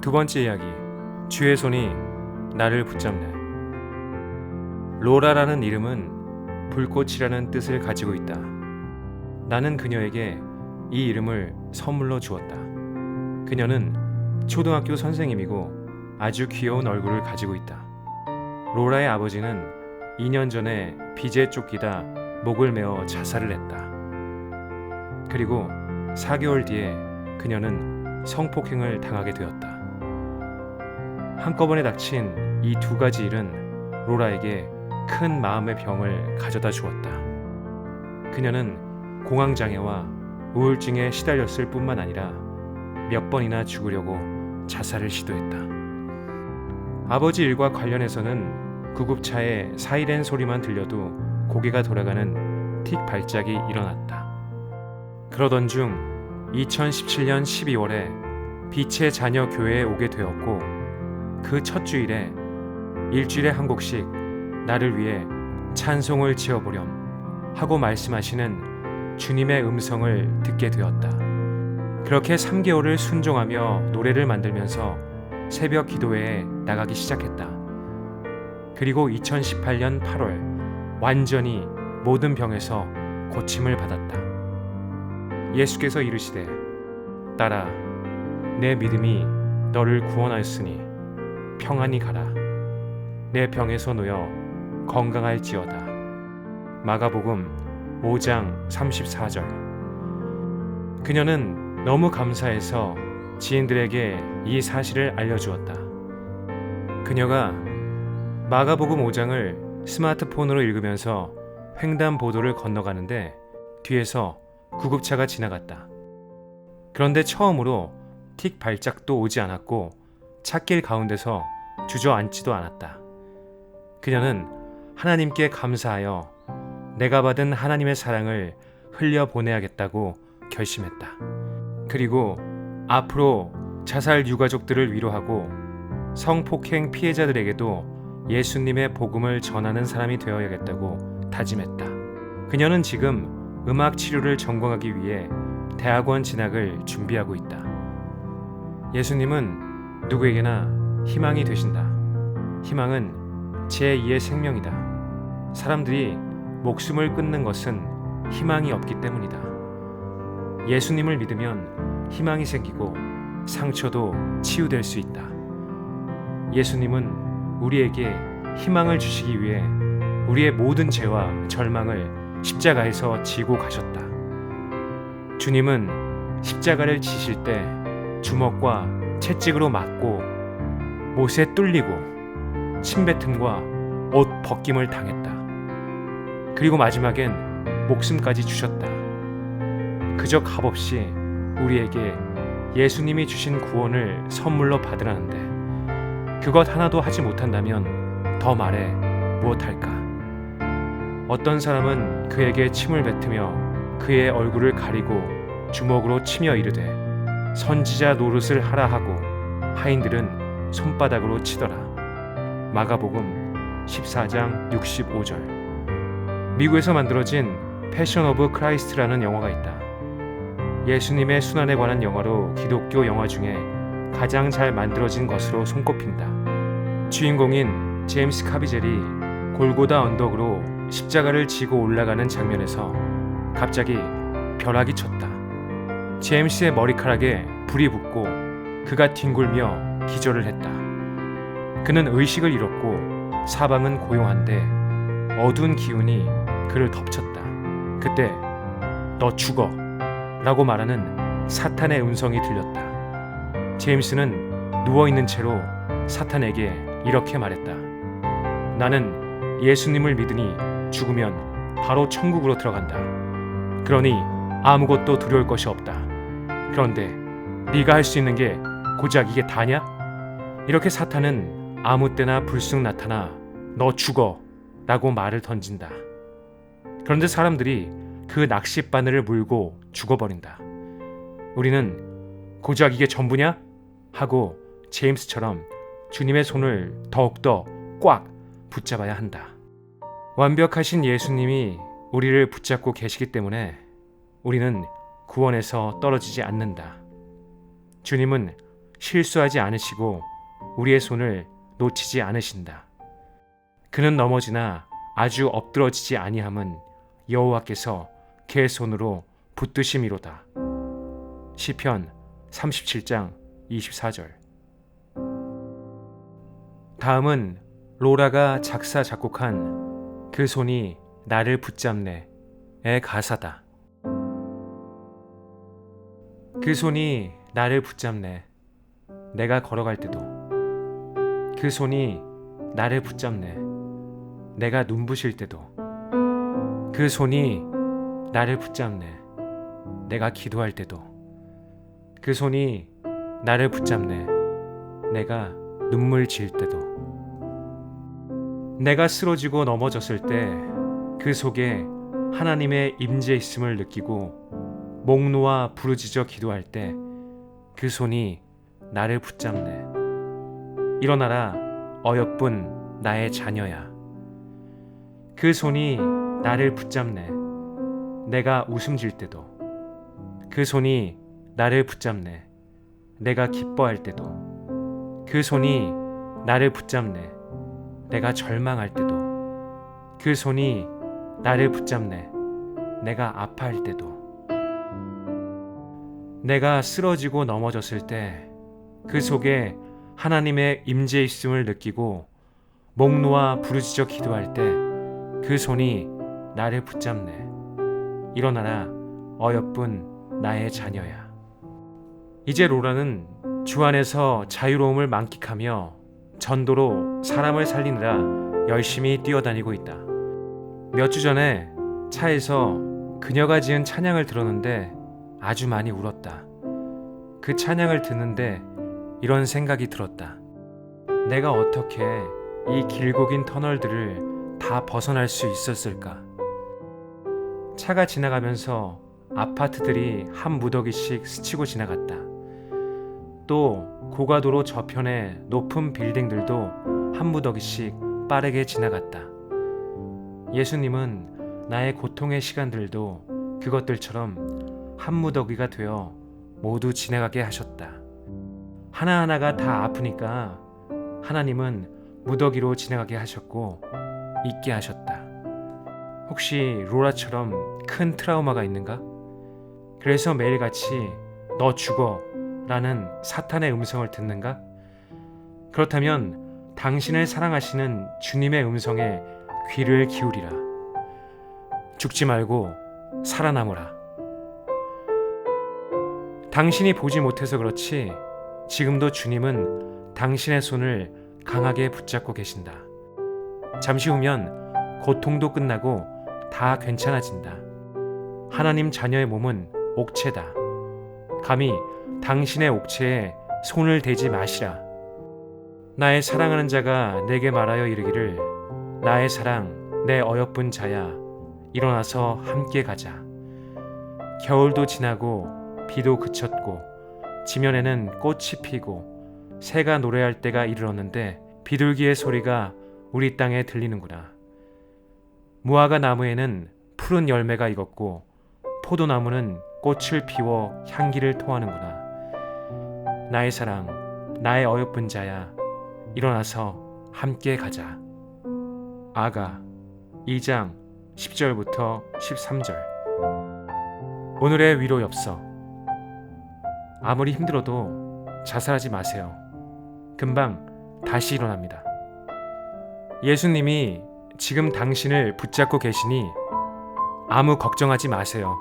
두 번째 이야기. 주의 손이 나를 붙잡네. 로라라는 이름은 불꽃이라는 뜻을 가지고 있다. 나는 그녀에게 이 이름을 선물로 주었다. 그녀는 초등학교 선생님이고 아주 귀여운 얼굴을 가지고 있다. 로라의 아버지는 2년 전에 빚에 쫓기다 목을 메어 자살을 했다. 그리고 4개월 뒤에 그녀는 성폭행을 당하게 되었다. 한꺼번에 닥친 이 두 가지 일은 로라에게 큰 마음의 병을 가져다 주었다. 그녀는 공황장애와 우울증에 시달렸을 뿐만 아니라 몇 번이나 죽으려고 자살을 시도했다. 아버지 일과 관련해서는 구급차에 사이렌 소리만 들려도 고개가 돌아가는 틱 발작이 일어났다. 그러던 중 2017년 12월에 빛의 자녀 교회에 오게 되었고 그 첫 주일에 일주일에 한 곡씩 나를 위해 찬송을 지어보렴 하고 말씀하시는 주님의 음성을 듣게 되었다. 그렇게 3개월을 순종하며 노래를 만들면서 새벽 기도회에 나가기 시작했다. 그리고 2018년 8월 완전히 모든 병에서 고침을 받았다. 예수께서 이르시되 딸아 내 믿음이 너를 구원하였으니 평안히 가라 내 병에서 놓여 건강할지어다 마가복음 5장 34절 그녀는 너무 감사해서 지인들에게 이 사실을 알려주었다. 그녀가 마가복음 5장을 스마트폰으로 읽으면서 횡단보도를 건너가는데 뒤에서 구급차가 지나갔다. 그런데 처음으로 틱 발작도 오지 않았고 찻길 가운데서 주저앉지도 않았다. 그녀는 하나님께 감사하여 내가 받은 하나님의 사랑을 흘려 보내야겠다고 결심했다. 그리고 앞으로 자살 유가족들을 위로하고 성폭행 피해자들에게도 예수님의 복음을 전하는 사람이 되어야겠다고 다짐했다. 그녀는 지금 음악 치료를 전공하기 위해 대학원 진학을 준비하고 있다. 예수님은 누구에게나 희망이 되신다. 희망은 제2의 생명이다. 사람들이 목숨을 끊는 것은 희망이 없기 때문이다. 예수님을 믿으면 희망이 생기고 상처도 치유될 수 있다. 예수님은 우리에게 희망을 주시기 위해 우리의 모든 죄와 절망을 십자가에서 지고 가셨다. 주님은 십자가를 지실 때 주먹과 채찍으로 맞고 못에 뚫리고 침뱉음과 옷 벗김을 당했다. 그리고 마지막엔 목숨까지 주셨다. 그저 값없이 우리에게 예수님이 주신 구원을 선물로 받으라는데 그것 하나도 하지 못한다면 더 말해 무엇할까? 어떤 사람은 그에게 침을 뱉으며 그의 얼굴을 가리고 주먹으로 치며 이르되 선지자 노릇을 하라 하고 하인들은 손바닥으로 치더라. 마가복음 14장 65절. 미국에서 만들어진 패션 오브 크라이스트라는 영화가 있다. 예수님의 순환에 관한 영화로 기독교 영화 중에 가장 잘 만들어진 것으로 손꼽힌다. 주인공인 제임스 카비젤이 골고다 언덕으로 십자가를 지고 올라가는 장면에서 갑자기 벼락이 쳤다. 제임스의 머리카락에 불이 붙고 그가 뒹굴며 기절을 했다. 그는 의식을 잃었고 사방은 고요한데 어두운 기운이 그를 덮쳤다. 그때 너 죽어 라고 말하는 사탄의 음성이 들렸다. 제임스는 누워있는 채로 사탄에게 이렇게 말했다. 나는 예수님을 믿으니 죽으면 바로 천국으로 들어간다. 그러니 아무것도 두려울 것이 없다. 그런데 네가 할 수 있는 게 고작 이게 다냐? 이렇게 사탄은 아무 때나 불쑥 나타나 너 죽어 라고 말을 던진다. 그런데 사람들이 그 낚싯바늘을 물고 죽어버린다. 우리는 고작 이게 전부냐? 하고 제임스처럼 주님의 손을 더욱더 꽉 붙잡아야 한다. 완벽하신 예수님이 우리를 붙잡고 계시기 때문에 우리는 구원에서 떨어지지 않는다. 주님은 실수하지 않으시고 우리의 손을 놓치지 않으신다. 그는 넘어지나 아주 엎드러지지 아니함은 여호와께서 그의 손으로 붙드심이로다. 시편 37장 24절. 다음은 로라가 작사 작곡한 그 손이 나를 붙잡네의 가사다. 그 손이 나를 붙잡네. 내가 걸어갈 때도. 그 손이 나를 붙잡네. 내가 눈부실 때도. 그 손이 나를 붙잡네. 내가 기도할 때도. 그 손이 나를 붙잡네. 내가 눈물 지을 때도. 내가 쓰러지고 넘어졌을 때 그 속에 하나님의 임재 있음을 느끼고 목 놓아 부르짖어 기도할 때 그 손이 나를 붙잡네. 일어나라 어여쁜 나의 자녀야. 그 손이 나를 붙잡네. 내가 웃음 질 때도. 그 손이 나를 붙잡네. 내가 기뻐할 때도. 그 손이 나를 붙잡네. 내가 절망할 때도. 그 손이 나를 붙잡네. 내가 아파할 때도. 내가 쓰러지고 넘어졌을 때 그 속에 하나님의 임재 있음을 느끼고 목 놓아 부르짖어 기도할 때 그 손이 나를 붙잡네. 일어나라 어여쁜 나의 자녀야. 이제 로라는 주 안에서 자유로움을 만끽하며 전도로 사람을 살리느라 열심히 뛰어다니고 있다. 몇 주 전에 차에서 그녀가 지은 찬양을 들었는데 아주 많이 울었다. 그 찬양을 듣는데 이런 생각이 들었다. 내가 어떻게 이 길고 긴 터널들을 다 벗어날 수 있었을까? 차가 지나가면서 아파트들이 한 무더기씩 스치고 지나갔다. 또 고가도로 저편의 높은 빌딩들도 한 무더기씩 빠르게 지나갔다. 예수님은 나의 고통의 시간들도 그것들처럼 한 무더기가 되어 모두 지나가게 하셨다. 하나하나가 다 아프니까 하나님은 무더기로 지나가게 하셨고 잊게 하셨다. 혹시 로라처럼 큰 트라우마가 있는가? 그래서 매일같이 너 죽어 라는 사탄의 음성을 듣는가? 그렇다면 당신을 사랑하시는 주님의 음성에 귀를 기울이라. 죽지 말고 살아남으라. 당신이 보지 못해서 그렇지 지금도 주님은 당신의 손을 강하게 붙잡고 계신다. 잠시 후면 고통도 끝나고 다 괜찮아진다. 하나님 자녀의 몸은 옥체다. 감히 당신의 옥체에 손을 대지 마시라. 나의 사랑하는 자가 내게 말하여 이르기를 나의 사랑 내 어여쁜 자야 일어나서 함께 가자. 겨울도 지나고 비도 그쳤고 지면에는 꽃이 피고 새가 노래할 때가 이르렀는데 비둘기의 소리가 우리 땅에 들리는구나. 무화과 나무에는 푸른 열매가 익었고 포도나무는 꽃을 피워 향기를 토하는구나. 나의 사랑, 나의 어여쁜 자야, 일어나서 함께 가자. 아가 2장 10절부터 13절 오늘의 위로 엽서 아무리 힘들어도 자살하지 마세요. 금방 다시 일어납니다. 예수님이 지금 당신을 붙잡고 계시니 아무 걱정하지 마세요.